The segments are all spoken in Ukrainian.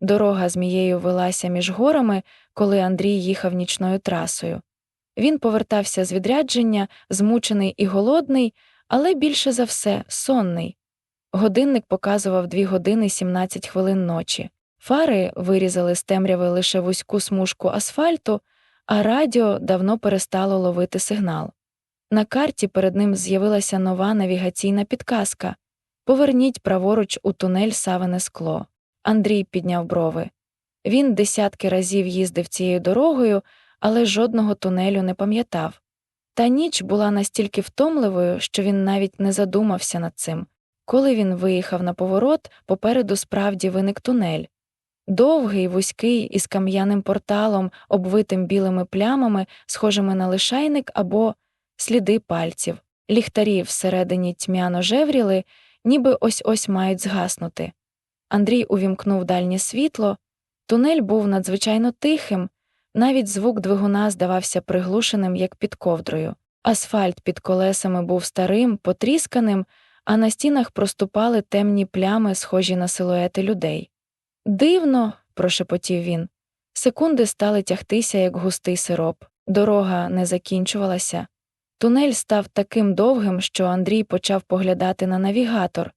Дорога змією велася між горами, коли Андрій їхав нічною трасою. Він повертався з відрядження, змучений і голодний, але більше за все сонний. Годинник показував 2 години 17 хвилин ночі. Фари вирізали з темряви лише вузьку смужку асфальту, а радіо давно перестало ловити сигнал. На карті перед ним з'явилася нова навігаційна підказка Поверніть праворуч у тунель савине скло. Андрій підняв брови. Він десятки разів їздив цією дорогою, але жодного тунелю не пам'ятав. Та ніч була настільки втомливою, що він навіть не задумався над цим. Коли він виїхав на поворот, попереду справді виник тунель. Довгий, вузький, із кам'яним порталом, обвитим білими плямами, схожими на лишайник або сліди пальців. Ліхтарі всередині тьмяно жевріли, ніби ось ось мають згаснути. Андрій увімкнув дальнє світло. Тунель був надзвичайно тихим, навіть звук двигуна здавався приглушеним, як під ковдрою. Асфальт під колесами був старим, потрісканим, а на стінах проступали темні плями, схожі на силуети людей. Дивно, прошепотів він. Секунди стали тягтися, як густий сироп. Дорога не закінчувалася. Тунель став таким довгим, що Андрій почав поглядати на навігатор.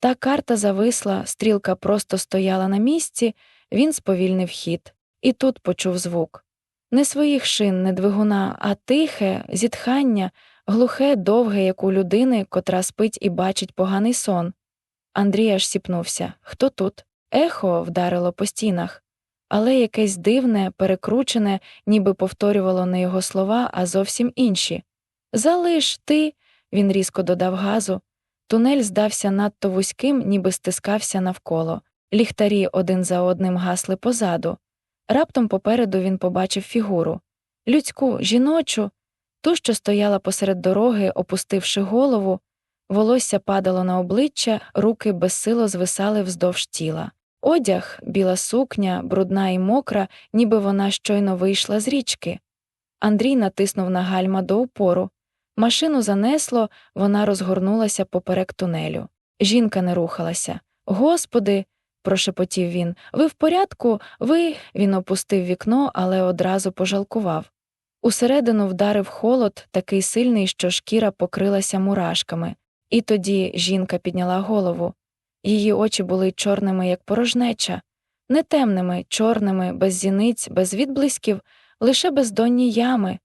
Та карта зависла, стрілка просто стояла на місці, він сповільнив хід, і тут почув звук. Не своїх шин, не двигуна, а тихе, зітхання, глухе, довге, як у людини, котра спить і бачить поганий сон. Андрій аж сіпнувся. Хто тут? Ехо вдарило по стінах, але якесь дивне, перекручене, ніби повторювало не його слова, а зовсім інші. Залиш ти. Він різко додав газу. Тунель здався надто вузьким, ніби стискався навколо. Ліхтарі один за одним гасли позаду. Раптом попереду він побачив фігуру людську, жіночу, ту, що стояла посеред дороги, опустивши голову, волосся падало на обличчя, руки безсило звисали вздовж тіла. Одяг, біла сукня, брудна і мокра, ніби вона щойно вийшла з річки. Андрій натиснув на гальма до упору. Машину занесло, вона розгорнулася поперек тунелю. Жінка не рухалася. Господи, прошепотів він, ви в порядку? Ви. Він опустив вікно, але одразу пожалкував. Усередину вдарив холод, такий сильний, що шкіра покрилася мурашками. І тоді жінка підняла голову. Її очі були чорними, як порожнеча, не темними, чорними, без зіниць, без відблисків, лише бездонні ями.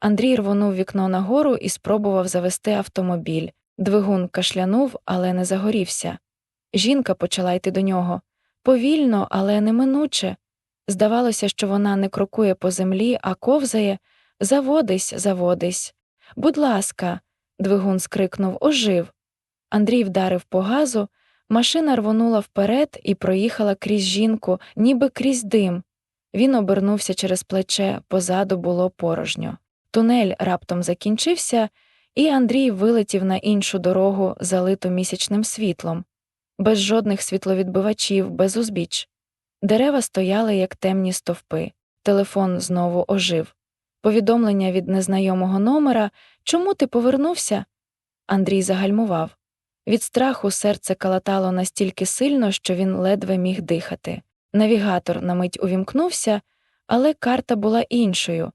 Андрій рвонув вікно нагору і спробував завести автомобіль. Двигун кашлянув, але не загорівся. Жінка почала йти до нього повільно, але неминуче. Здавалося, що вона не крокує по землі, а ковзає заводись, заводись. Будь ласка, двигун скрикнув, ожив. Андрій вдарив по газу, машина рвонула вперед і проїхала крізь жінку, ніби крізь дим. Він обернувся через плече, позаду було порожньо. Тунель раптом закінчився, і Андрій вилетів на іншу дорогу, залиту місячним світлом, без жодних світловідбивачів, без узбіч. Дерева стояли, як темні стовпи. Телефон знову ожив. Повідомлення від незнайомого номера Чому ти повернувся? Андрій загальмував. Від страху серце калатало настільки сильно, що він ледве міг дихати. Навігатор на мить увімкнувся, але карта була іншою.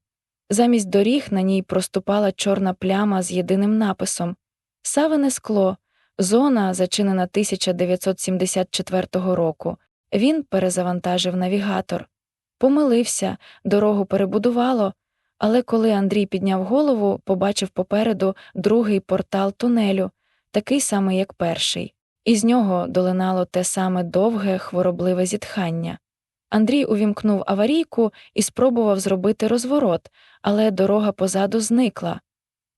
Замість доріг на ній проступала чорна пляма з єдиним написом Савине скло, зона, зачинена 1974 року. Він перезавантажив навігатор. Помилився, дорогу перебудувало, але коли Андрій підняв голову, побачив попереду другий портал тунелю, такий самий, як перший. Із нього долинало те саме довге, хворобливе зітхання. Андрій увімкнув аварійку і спробував зробити розворот, але дорога позаду зникла.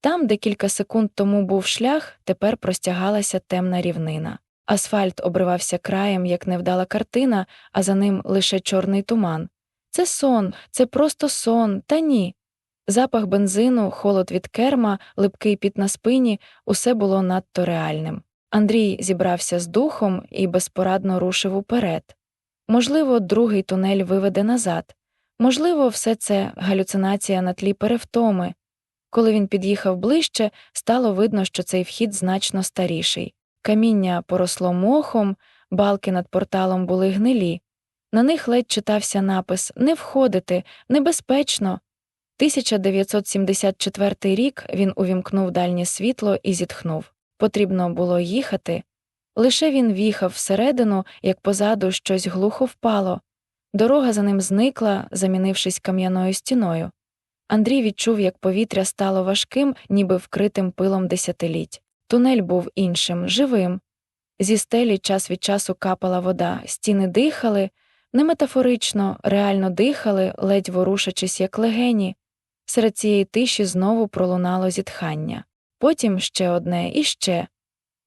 Там, де кілька секунд тому був шлях, тепер простягалася темна рівнина. Асфальт обривався краєм, як невдала картина, а за ним лише чорний туман. Це сон, це просто сон, та ні. Запах бензину, холод від керма, липкий піт на спині усе було надто реальним. Андрій зібрався з духом і безпорадно рушив уперед. Можливо, другий тунель виведе назад, можливо, все це галюцинація на тлі перевтоми. Коли він під'їхав ближче, стало видно, що цей вхід значно старіший. Каміння поросло мохом, балки над порталом були гнилі. На них ледь читався напис Не входити, небезпечно. 1974 рік він увімкнув дальнє світло і зітхнув. Потрібно було їхати. Лише він в'їхав всередину, як позаду щось глухо впало. Дорога за ним зникла, замінившись кам'яною стіною. Андрій відчув, як повітря стало важким, ніби вкритим пилом десятиліть. Тунель був іншим, живим. Зі стелі час від часу капала вода, стіни дихали, не метафорично, реально дихали, ледь ворушачись, як легені. Серед цієї тиші знову пролунало зітхання. Потім ще одне і ще.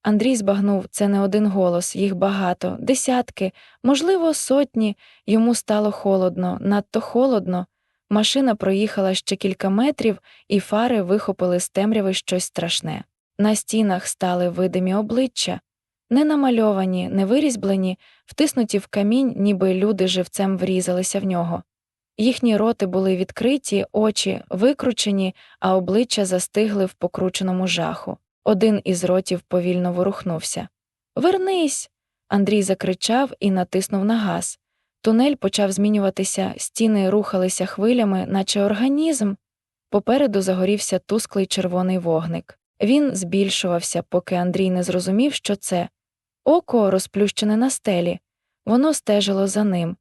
Андрій збагнув це не один голос, їх багато, десятки, можливо, сотні. Йому стало холодно, надто холодно. Машина проїхала ще кілька метрів, і фари вихопили з темряви щось страшне. На стінах стали видимі обличчя, не намальовані, не вирізблені, втиснуті в камінь, ніби люди живцем врізалися в нього. Їхні роти були відкриті, очі викручені, а обличчя застигли в покрученому жаху. Один із ротів повільно ворухнувся. Вернись. Андрій закричав і натиснув на газ. Тунель почав змінюватися, стіни рухалися хвилями, наче організм. Попереду загорівся тусклий червоний вогник. Він збільшувався, поки Андрій не зрозумів, що це. Око розплющене на стелі. Воно стежило за ним.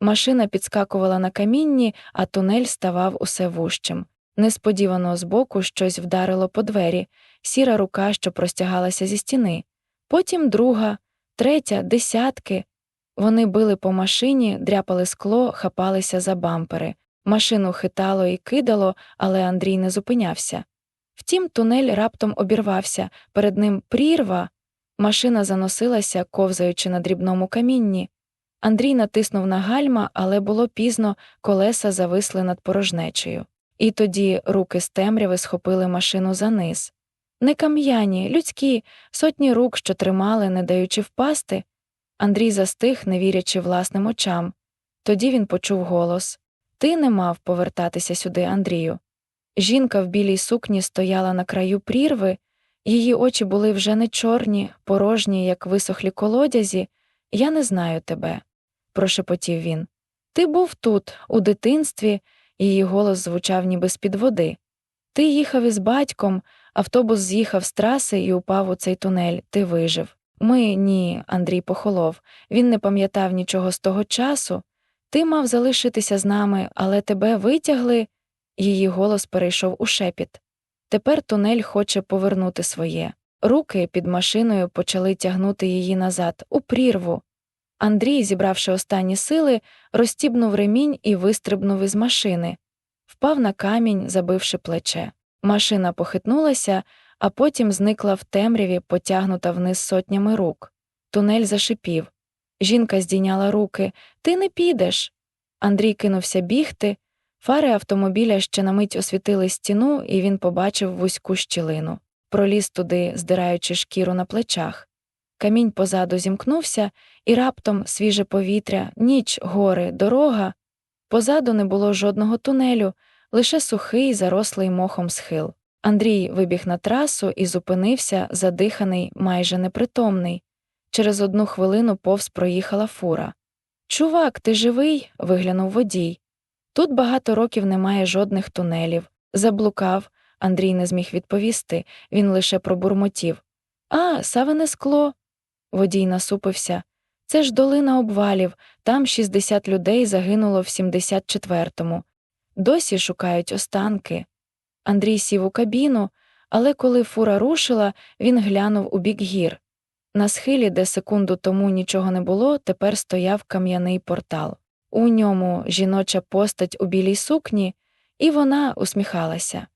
Машина підскакувала на камінні, а тунель ставав усе вужчим. Несподівано збоку щось вдарило по двері, сіра рука, що простягалася зі стіни. Потім друга, третя, десятки. Вони били по машині, дряпали скло, хапалися за бампери. Машину хитало і кидало, але Андрій не зупинявся. Втім, тунель раптом обірвався, перед ним прірва. Машина заносилася, ковзаючи на дрібному камінні. Андрій натиснув на гальма, але було пізно, колеса зависли над порожнечею. І тоді руки з темряви схопили машину за низ. Не кам'яні, людські, сотні рук, що тримали, не даючи впасти. Андрій застиг, не вірячи власним очам. Тоді він почув голос Ти не мав повертатися сюди, Андрію. Жінка в білій сукні стояла на краю прірви, її очі були вже не чорні, порожні, як висохлі колодязі. Я не знаю тебе, прошепотів він. Ти був тут, у дитинстві, її голос звучав ніби з-під води. Ти їхав із батьком, автобус з'їхав з траси і упав у цей тунель, ти вижив. Ми ні, Андрій похолов. Він не пам'ятав нічого з того часу. Ти мав залишитися з нами, але тебе витягли. Її голос перейшов у шепіт. Тепер тунель хоче повернути своє. Руки під машиною почали тягнути її назад, у прірву. Андрій, зібравши останні сили, розстібнув ремінь і вистрибнув із машини, впав на камінь, забивши плече. Машина похитнулася, а потім зникла в темряві, потягнута вниз сотнями рук. Тунель зашипів. Жінка здійняла руки. Ти не підеш. Андрій кинувся бігти. Фари автомобіля ще на мить освітили стіну, і він побачив вузьку щілину. Проліз туди, здираючи шкіру на плечах. Камінь позаду зімкнувся, і раптом свіже повітря, ніч, гори, дорога. Позаду не було жодного тунелю, лише сухий, зарослий мохом схил. Андрій вибіг на трасу і зупинився, задиханий, майже непритомний. Через одну хвилину повз проїхала фура. Чувак, ти живий? виглянув водій. Тут багато років немає жодних тунелів. Заблукав. Андрій не зміг відповісти, він лише пробурмотів. А, савине скло. Водій насупився. Це ж долина обвалів, там 60 людей загинуло в 74-му. Досі шукають останки. Андрій сів у кабіну, але коли фура рушила, він глянув у бік гір. На схилі, де секунду тому нічого не було, тепер стояв кам'яний портал. У ньому жіноча постать у білій сукні, і вона усміхалася.